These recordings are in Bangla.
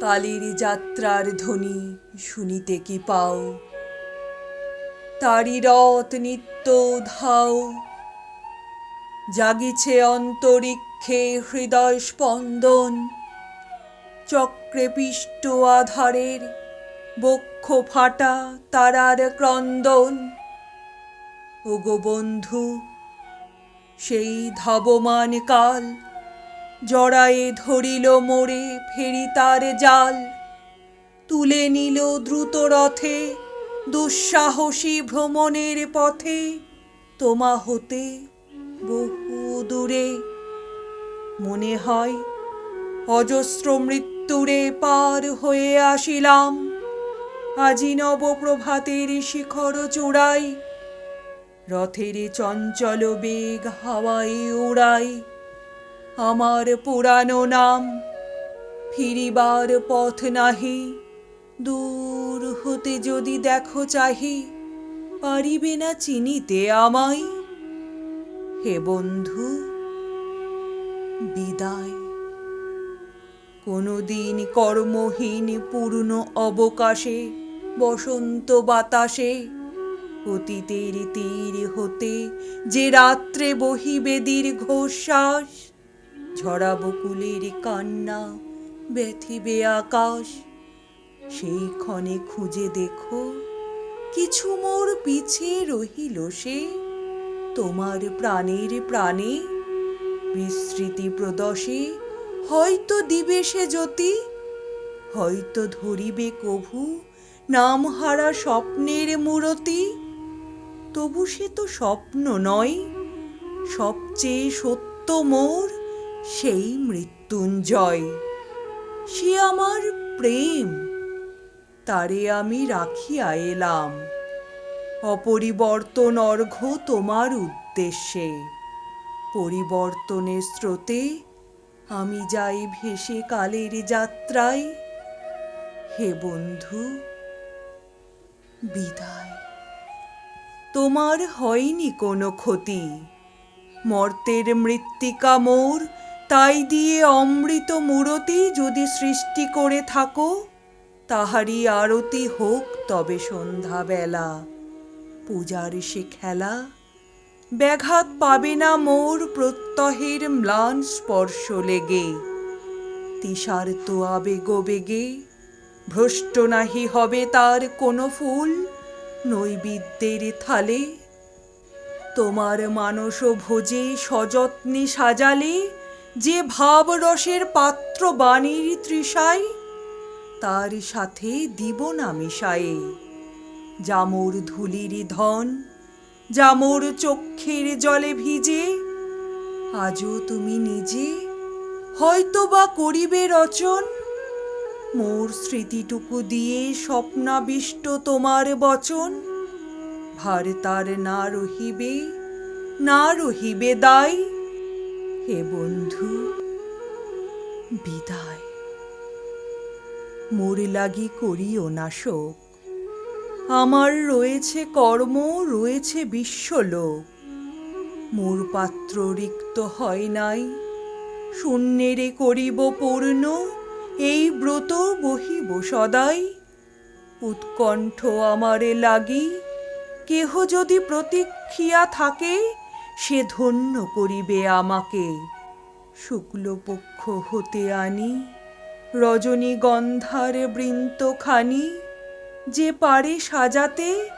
কালীর যাত্রার ধ্বনি শুনিতে কি পাও? তারি রথ নিত্য ধাও জাগিছে অন্তরিক্ষে হৃদয় স্পন্দন। চক্রে পিষ্ট আধারের বক্ষ ফাটা তারার ক্রন্দন। ওগো বন্ধু, সেই ধাবমান কাল জড়ায়ে ধরিল মোরে ফেরি তার জাল। তুলে নিল দ্রুত রথে দুঃসাহসী ভ্রমণের পথে। তোমা হতে বহু দূরে মনে হয় অজস্র মৃত্যুরে পার হয়ে আসিলাম। আজি নবপ্রভাতের শিখর চূড়াই, রথের চঞ্চল বেগ হাওয়ায় উড়াই। আমার পুরানো নাম। ফিরিবার পথ নাহি। দূর হতে যদি দেখো চাহি, পারিবে না চিনিতে আমায়। হে বন্ধু, বিদায়। কোনোদিন কর্মহীন পূর্ণ অবকাশে, বসন্ত বাতাসে, অতীতের তীর হতে যে রাত্রে বহিবে দীর্ঘশ্বাস ঝরা বকুলের কান্না ব্যথিবে আকাশ। সেই ক্ষণে খুঁজে দেখো, কিছু মোর পিছে রহিল সে। তোমার প্রাণের প্রাণে বিস্মৃতি প্রদশে, হয়তো দিবে সে জ্যোতি, হয়তো ধরিবে কভু নামহারা স্বপ্নের মূরতি। তবু সে তো স্বপ্ন নয়, সবচেয়ে সত্য মোর সেই মৃত্যুঞ্জয়। সে আমার প্রেম, তারে আমি রাখিয়া এলাম। অপরিবর্তন অর্ঘ্য তোমার উদ্দেশ্যে। পরিবর্তনের স্রোতে আমি যাই ভেসে কালের যাত্রায়। হে বন্ধু, বিদায়। তোমার হয়নি কোনো ক্ষতি। মর্তের মৃত্তিকা মোর তাই দিয়ে অমৃত মূরতি যদি সৃষ্টি করে থাকো, তাহারই আরতি হোক তবে সন্ধ্যাবেলা। পূজার সে খেলা, ব্যাঘাত পাবে না মোর প্রত্যহের ম্লান স্পর্শ লেগে। তিসার্ত আবেগ বেগে, ভ্রষ্ট নাহি হবে তার কোনো ফুল নৈবিদ্যের থালে। তোমার মানস ভোজে সযত্নে সাজালে যে ভাবরসের পাত্র বাণীর তৃষায়, তার সাথে দিব না মিশায়ে। জামুর ধুলির ধন জামুর চক্ষের জলে ভিজে, আজও তুমি নিজে হয়তো বা করিবে রচন। মোর স্মৃতিটুকু দিয়ে স্বপ্নাবিষ্ট তোমার বচন। ভার তার না রহিবে না রহিবে দায়। হে বন্ধু, বিদায়। মোর লাগি করিও না শোক। আমার রয়েছে কর্ম, রয়েছে বিশ্বলোক। মোর পাত্র রিক্ত হয় নাই, শূন্যেরে করিব পূর্ণ, এই ব্রত বহিব সদাই। উৎকণ্ঠ আমারে লাগি, কেহ যদি প্রতীক্ষিয়া থাকে সে ধন্য করিবে আমাকে। শুক্লপক্ষ হতে আনি, রজনীগন্ধার বৃন্তখানি, যে পারে সাজাতে,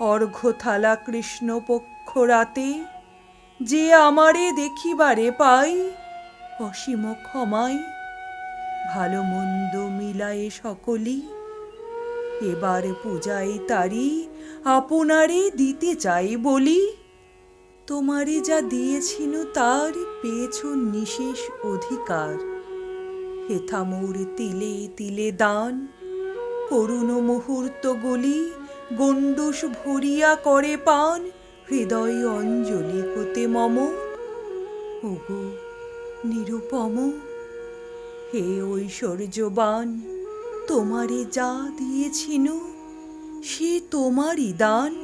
অর্ঘ্যথালা কৃষ্ণপক্ষ রাতে, যে আমারে দেখিবারে পাই, অসীম ক্ষমাই। ভালো মন্দ মিলায়ে সকলি, এবার পূজায় তারি, আপনারে দিতে চাই বলি। তোমারে যা দিয়েছিল তার পেয়েছ নিশেষ অধিকার। হেথা মোর তিলে তিলে দান, করুণ মুহূর্ত গলি গণ্ডুষ ভরিয়া করে পান, হৃদয় অঞ্জলি হতে মম। ওগো, নিরুপম, হে ঐশ্বর্যবান, তোমারে যা দিয়েছিল সে তোমারই দান।